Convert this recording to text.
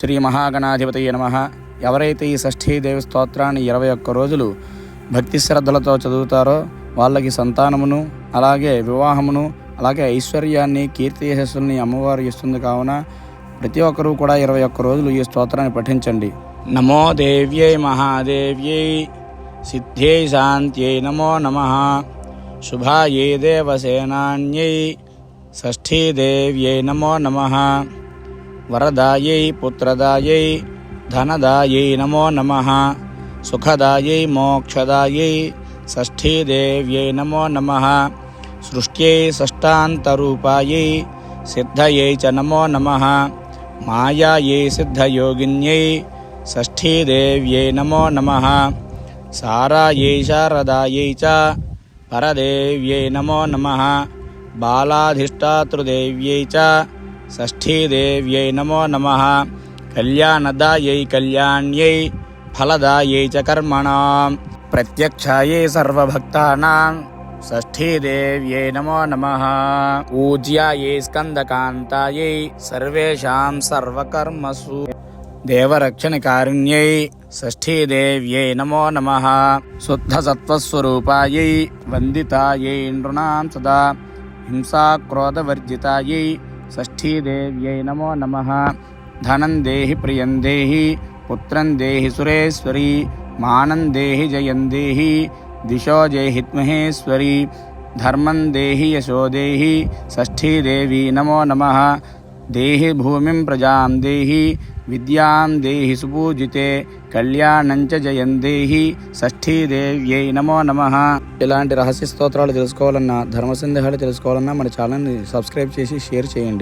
శ్రీ మహాగణాధిపతి నమ. ఎవరైతే ఈ షష్ఠీదేవి స్తోత్రాన్ని ఇరవై ఒక్క రోజులు భక్తి శ్రద్ధలతో చదువుతారో వాళ్ళకి సంతానమును అలాగే వివాహమును అలాగే ఐశ్వర్యాన్ని కీర్తి యశస్సుల్ని అమ్మవారు ఇస్తుంది కావున ప్రతి ఒక్కరూ కూడా ఇరవై ఒక్క రోజులు ఈ స్తోత్రాన్ని పఠించండి. నమో దేవ్యై మహాదేవ్యై సిద్ధ్యై శాంత్యై నమో నమ. శుభాయై దేవసేనాన్యై షష్ఠీదేవ్యై నమో నమః. वरदायै पुत्रदायै धनदायै नमो नमः, सुखदायै मोक्षदायै षष्ठीदेव्यै नमो नमः, सृष्ट्यै षष्टान्तरूपायै सिद्धयै च नमो नमः, मायायै सिद्धयोगिन्यै षष्ठीदेव्यै नमो नमः, सारायै शारदायै च परदेव्यै नमो नमः, बालाधिष्ठातृदेव्यै च षष्ठीदेव्यै नमो नमः। कल्याणदायै कल्याण्यै, फलदायै च कर्मणां। प्रत्यक्षायै सर्वभक्तानां षष्ठीदेव्यै नमो नमः। पूज्यायै स्कन्दकान्तायै, सर्वेषां सर्वकर्मसु। देवरक्षणकारिण्यै षष्ठीदेव्यै नमो नमः। शुद्धसत्त्वस्वरूपायै वन्दितायै नृणां सदा। हिंसाक्रोधवर्जितायै షష్ఠీదేవ్యై నమో నమ ధనం దేహి ప్రియం దేహి పుత్రం దేహి సురేశ్వరి మానం దేహి జయం దేహి దిశో జయహిత్మహేశ్వరి ధర్మం దేహి యశో దేహి షష్ఠీదేవి నమో నమ దేహి భూమిం ప్రజాం దేహి విద్యాం దేహి సుపూజితే కళ్యాణం చ జయం దేహి షష్ఠీదేవ్యై నమో నమ ఇలాంటి రహస్య స్తోత్రాలు తెలుసుకోవాలన్నా ధర్మ సందేహాలు తెలుసుకోవాలన్నా మన ఛానల్ని సబ్స్క్రైబ్ చేసి షేర్ చేయండి.